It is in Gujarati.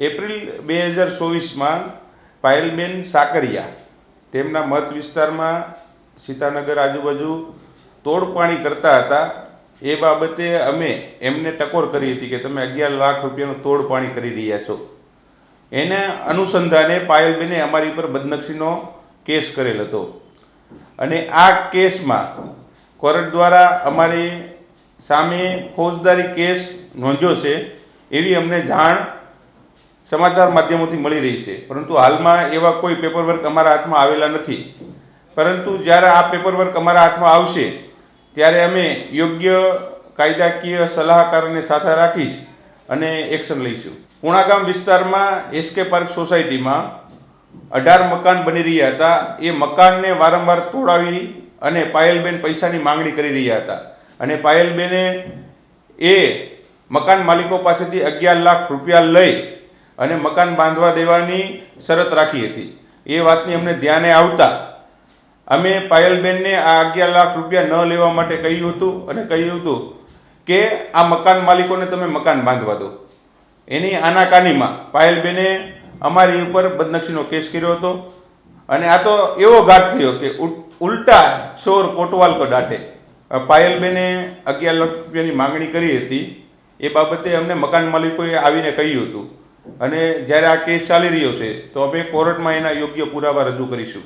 એપ્રિલ બે હજાર ચોવીસમાં પાયલબેન સાકરિયા તેમના મત વિસ્તારમાં સીતાનગર આજુબાજુ તોડપાણી કરતા હતા. એ બાબતે અમે એમને ટકોર કરી હતી કે તમે અગિયાર લાખ રૂપિયાનું તોડપાણી કરી રહ્યા છો. એને અનુસંધાને પાયલબેને અમારી પર બદનક્ષીનો કેસ કરેલ હતો. અને આ કેસમાં કોર્ટ દ્વારા અમારી સામે ફોજદારી કેસ નોંધ્યો છે એવી અમને જાણ સમાચાર માધ્યમોથી મળી રહી છે. પરંતુ હાલમાં એવા કોઈ પેપરવર્ક અમારા હાથમાં આવેલા નથી. પરંતુ જ્યારે આ પેપરવર્ક અમારા હાથમાં આવશે, ત્યારે અમે યોગ્ય કાયદાકીય સલાહકારોને સાથે રાખીશ અને એક્શન લઈશું. પૂણાગામ વિસ્તારમાં એસકે પાર્ક સોસાયટીમાં અઢાર મકાન બની રહ્યા હતા. એ મકાનને વારંવાર તોડાવી અને પાયલબેન પૈસાની માંગણી કરી રહ્યા હતા. અને પાયલબેને એ મકાન માલિકો પાસેથી અગિયાર લાખ રૂપિયા લઈ અને મકાન બાંધવા દેવાની શરત રાખી હતી. એ વાતની અમને ધ્યાને આવતા અમે પાયલબેનને આ અગિયાર લાખ રૂપિયા ન લેવા માટે કહ્યું હતું અને કહ્યું હતું કે આ મકાન માલિકોને તમે મકાન બાંધવા દો. એની આનાકાનીમાં પાયલબેને અમારી ઉપર બદનક્ષીનો કેસ કર્યો હતો અને આ તો એવો ઘાટ થયો કે ઉલટા ચોર કોટવાલ કો દાટે. પાયલબેને અગિયાર લાખ રૂપિયાની માંગણી કરી હતી. એ બાબતે અમને મકાન માલિકોએ આવીને કહ્યું હતું. અને જ્યારે આ કેસ ચાલી રહ્યો છે, તો અમે કોર્ટમાં એના યોગ્ય પુરાવા રજૂ કરીશું.